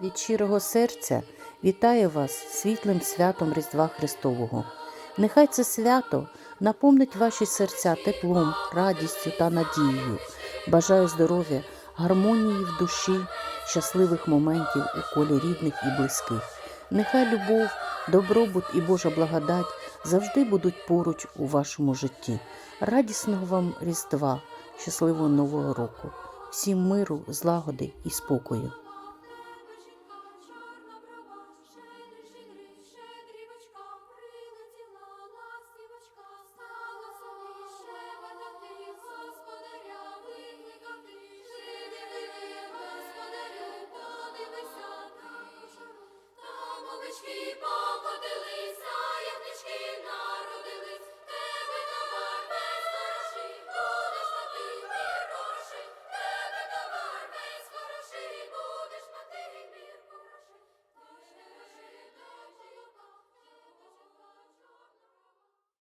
Від щирого серця вітаю вас світлим святом Різдва Христового. Нехай це свято наповнить ваші серця теплом, радістю та надією. Бажаю здоров'я, гармонії в душі, щасливих моментів у колі рідних і близьких. Нехай любов, добробут і Божа благодать завжди будуть поруч у вашому житті. Радісного вам Різдва, щасливого Нового року, всім миру, злагоди і спокою.